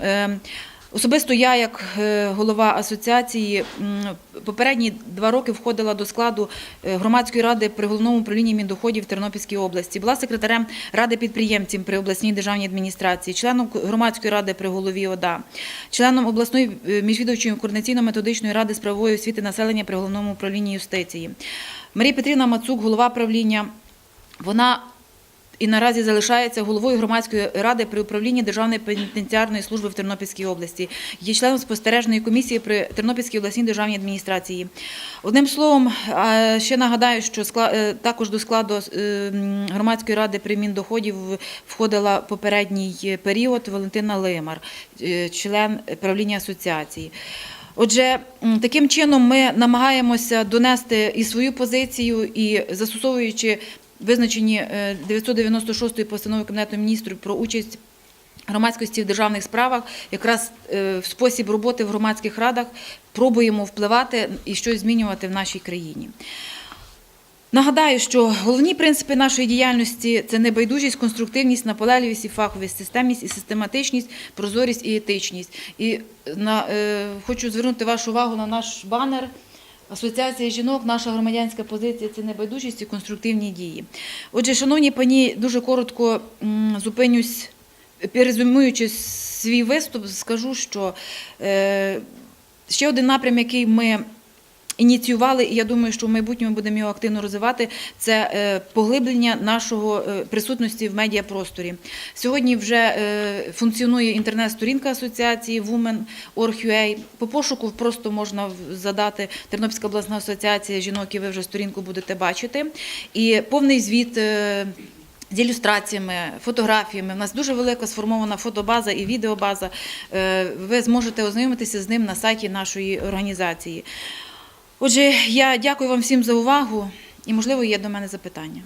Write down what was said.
Е, Особисто я, як е, голова асоціації, попередні два роки входила до складу е, громадської ради при головному управлінні Міндоходів Тернопільській області. Була секретарем ради підприємців при обласній державній адміністрації, членом громадської ради при голові ОДА, членом обласної е, міжвідомчої координаційно-методичної ради з правової освіти населення при головному управлінні юстиції. Марія Петрівна Мацук, голова правління. Вона і наразі залишається головою громадської ради при управлінні Державної пенітенціарної служби в Тернопільській області. Є членом спостережної комісії при Тернопільській обласній державній адміністрації. Одним словом, ще нагадаю, що е, також до складу е, громадської ради при Міндоходів входила попередній період Валентина Лимар, е, член правління асоціації. Отже, таким чином ми намагаємося донести і свою позицію, і застосовуючи визначені е, 996 постанови Кабінету міністрів про участь громадськості в державних справах, якраз е, в спосіб роботи в громадських радах пробуємо впливати і щось змінювати в нашій країні. Нагадаю, що головні принципи нашої діяльності це небайдужість, конструктивність, наполегливість і фаховість, системність і систематичність, прозорість і етичність. І на, е, хочу звернути вашу увагу на наш банер. Асоціація жінок, наша громадянська позиція це небайдужість і конструктивні дії. Отже, шановні пані, дуже коротко зупинюсь, перезумуючи свій виступ, скажу, що е, ще один напрям, який ми ініціювали, і я думаю, що в майбутньому будемо його активно розвивати. Це е, поглиблення нашого е, присутності в медіапросторі. Сьогодні вже е, функціонує інтернет-сторінка асоціації Women.org.ua. По пошуку просто можна задати Тернопільська обласна асоціація жінок, і ви вже сторінку будете бачити. І повний звіт. з ілюстраціями, фотографіями. У нас дуже велика сформована фотобаза і відеобаза. Ви зможете ознайомитися з ним на сайті нашої організації. Отже, я дякую вам всім за увагу і, можливо, є до мене запитання.